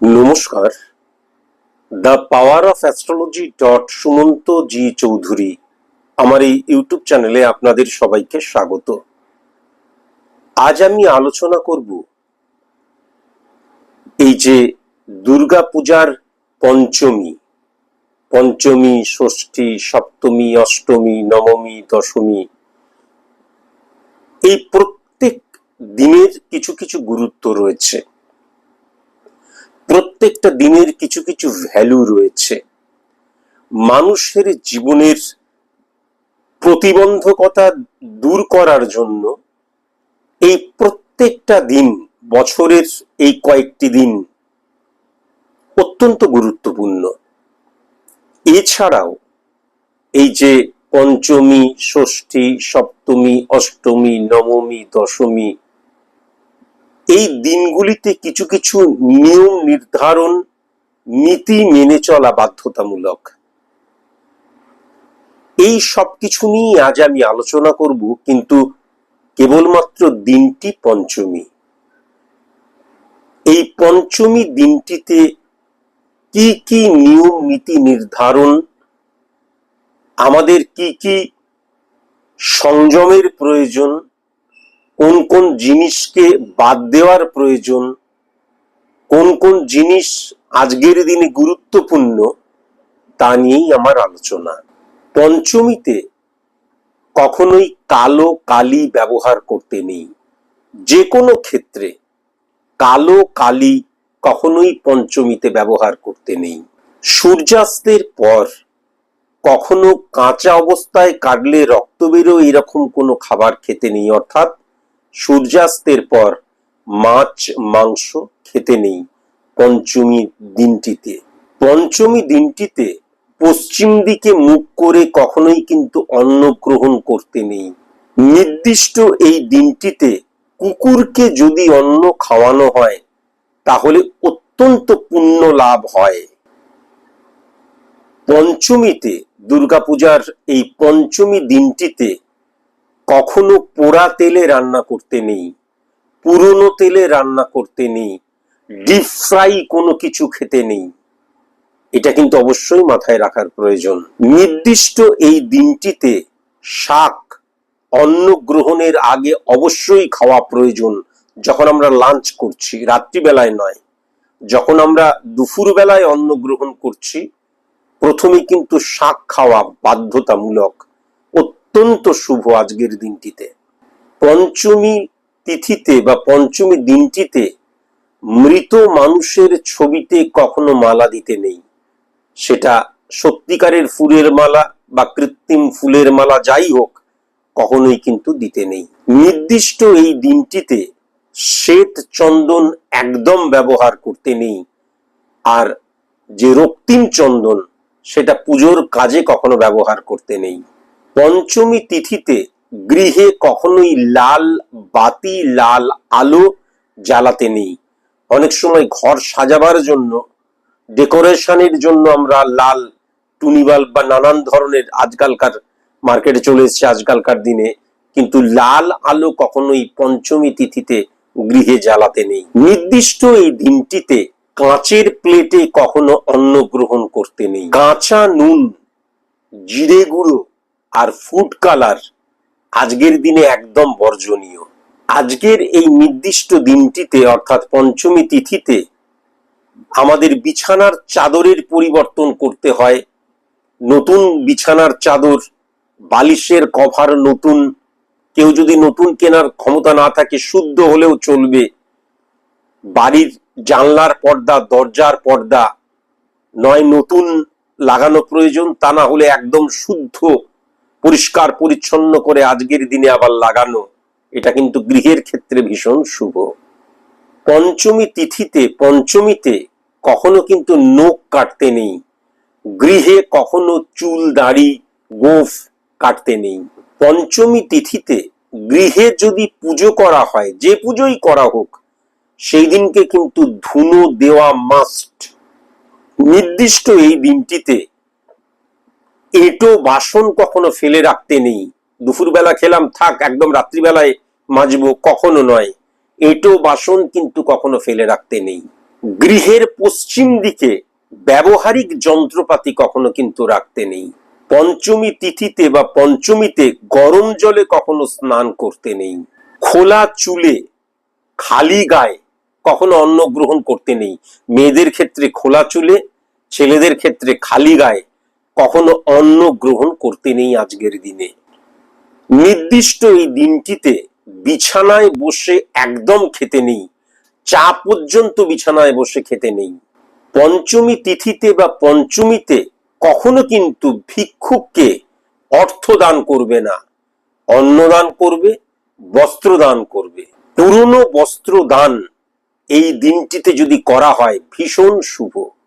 নমস্কার। The power of astrology dot Sumanta ji Chowdhury আমার এই ইউটিউব চ্যানেলে আপনাদের সবাইকে স্বাগত। আজ আমি আলোচনা করব এই যে দুর্গা পূজার পঞ্চমী পঞ্চমী, ষষ্ঠী, সপ্তমী, অষ্টমী, নবমী, দশমী। এই প্রত্যেক দিনের কিছু কিছু গুরুত্ব রয়েছে। প্রত্যেকটা দিনের কিছু কিছু ভ্যালু রয়েছে। মানুষের জীবনের প্রতিবন্ধকতা দূর করার জন্য এই প্রত্যেকটা দিন, বছরের এই কয়েকটি দিন অত্যন্ত গুরুত্বপূর্ণ। এছাড়াও এই যে পঞ্চমী, ষষ্ঠী, সপ্তমী, অষ্টমী, নবমী, দশমী এই দিনগুলিতে কিছু কিছু নিয়ম নির্ধারণ, নীতি মেনে চলা বাধ্যতামূলক। এই সব কিছু নিয়ে আজ আমি আলোচনা করব, কিন্তু কেবলমাত্র দিনটি পঞ্চমী। এই পঞ্চমী দিনটিতে কি কি নিয়ম, নীতি নির্ধারণ, আমাদের কি কি সংযমের প্রয়োজন কোন কোন জিনিসকে বাদ দেওয়ার প্রয়োজন, কোন কোন জিনিস আজকের দিনে গুরুত্বপূর্ণ, তা নিয়েই আমার আলোচনা। পঞ্চমীতে কখনোই কালো কালি ব্যবহার করতে নেই। যে কোনো ক্ষেত্রে কালো কালি কখনোই পঞ্চমীতে ব্যবহার করতে নেই। সূর্যাস্তের পর কখনো কাঁচা অবস্থায় কাটলে রক্ত বেরো এরকম কোনো খাবার খেতে নেই, অর্থাৎ সূর্যাস্তের পর মাছ, মাংস খেতে নেই পঞ্চমী দিনটিতে। পঞ্চমী দিনটিতে পশ্চিম দিকে মুখ করে কখনোই কিন্তু অন্ন গ্রহণ করতে নেই। নির্দিষ্ট এই দিনটিতে কুকুরকে যদি অন্ন খাওয়ানো হয়, তাহলে অত্যন্ত পুণ্য লাভ হয়। পঞ্চমীতে দুর্গাপূজার এই পঞ্চমী দিনটিতে কখনো পোড়া তেলে রান্না করতে নেই, পুরনো তেলে রান্না করতে নেই ডিপ ফ্রাই কোনো কিছু খেতে নেই। এটা কিন্তু অবশ্যই মাথায় রাখার প্রয়োজন। নির্দিষ্ট এই দিনটিতে শাক অন্ন গ্রহণের আগে অবশ্যই খাওয়া প্রয়োজন যখন আমরা লাঞ্চ করছি, রাত্রিবেলায় নয়। যখন আমরা দুপুর বেলায় অন্ন গ্রহণ করছি, প্রথমে কিন্তু শাক খাওয়া বাধ্যতামূলক। অত্যন্ত শুভ আজকের দিনটিতে। পঞ্চমী তিথিতে বা পঞ্চমী দিনটিতে মৃত মানুষের ছবিতে কখনো মালা দিতে নেই। সেটা সত্যিকারের ফুলের মালা বা কৃত্রিম ফুলের মালা যাই হোক, কখনোই কিন্তু দিতে নেই। নির্দিষ্ট এই দিনটিতে শ্বেত চন্দন একদম ব্যবহার করতে নেই। আর যে রক্তিম চন্দন, সেটা পুজোর কাজে কখনো ব্যবহার করতে নেই। পঞ্চমী তিথিতে গৃহে কখনোই লাল, বাতি, লাল আলো জ্বালাতে নেই। অনেক সময় ঘর সাজাবার জন্য, ডেকোরেশনের জন্য আমরা লাল টুনি বাল্ব বা নানান ধরনের আজকালকার মার্কেটে চলে এসেছে আজকালকার দিনে, কিন্তু লাল আলো কখনোই পঞ্চমী তিথিতে গৃহে জ্বালাতে নেই। নির্দিষ্ট এই দিনটিতে কাঁচের প্লেটে কখনো অন্ন গ্রহণ করতে নেই। কাঁচা নুন, জিরে গুঁড়ো আর ফুড কালার আজকের দিনে একদম বর্জনীয়। আজকের এই নির্দিষ্ট দিনটিতে, অর্থাৎ পঞ্চমী তিথিতে, আমাদের বিছানার চাদরের পরিবর্তন করতে হয়। নতুন বিছানার চাদর, বালিশের কভার নতুন, কেউ যদি নতুন কেনার ক্ষমতা না থাকে, শুদ্ধ হলেও চলবে। বাড়ির জানলার পর্দা, দরজার পর্দা, নয় নতুন লাগানো প্রয়োজন, তা না হলে একদম শুদ্ধ পরিষ্কার, পরিচ্ছন্ন করে আজকের দিনে আবার লাগানো, এটা কিন্তু গৃহের ক্ষেত্রে ভীষণ শুভ। পঞ্চমী তিথিতে, পঞ্চমীতে কখনো কিন্তু নখ কাটতে নেই। গৃহে কখনো চুল, দাড়ি, গোফ কাটতে নেই। পঞ্চমী তিথিতে গৃহে যদি পুজো করা হয়, যে পুজোই করা হোক, সেই দিনকে কিন্তু ধুনো দেওয়া মাস্ট। নির্দিষ্ট এই দিনটিতে এটো বাসন কখনো ফেলে রাখতে নেই। দুপুরবেলা খেলাম, থাক, একদম রাত্রিবেলায় মাজবো, কখনো নয়। এটো বাসন কিন্তু কখনো ফেলে রাখতে নেই। গৃহের পশ্চিম দিকে ব্যবহারিক যন্ত্রপাতি কখনো কিন্তু রাখতে নেই। পঞ্চমী তিথিতে বা পঞ্চমীতে গরম জলে কখনো স্নান করতে নেই। খোলা চুলে খালি গায়ে কখনো অন্ন গ্রহণ করতে নেই। মেয়েদের ক্ষেত্রে খোলা চুলে, ছেলেদের ক্ষেত্রে খালি গায়ে কখনো অন্ন গ্রহণ করতে নেই আজকের দিনে। নির্দিষ্ট এই দিনটিতে বিছানায় বসে একদম খেতে নেই। চা পর্যন্ত বিছানায় বসে খেতে নেই। পঞ্চমী তিথিতে বা পঞ্চমীতে কখনো কিন্তু ভিক্ষুককে অর্থ দান করবে না। অন্নদান করবে বস্ত্র দান করবে। পুরনো বস্ত্র দান এই দিনটিতে যদি করা হয় ভীষণ শুভ।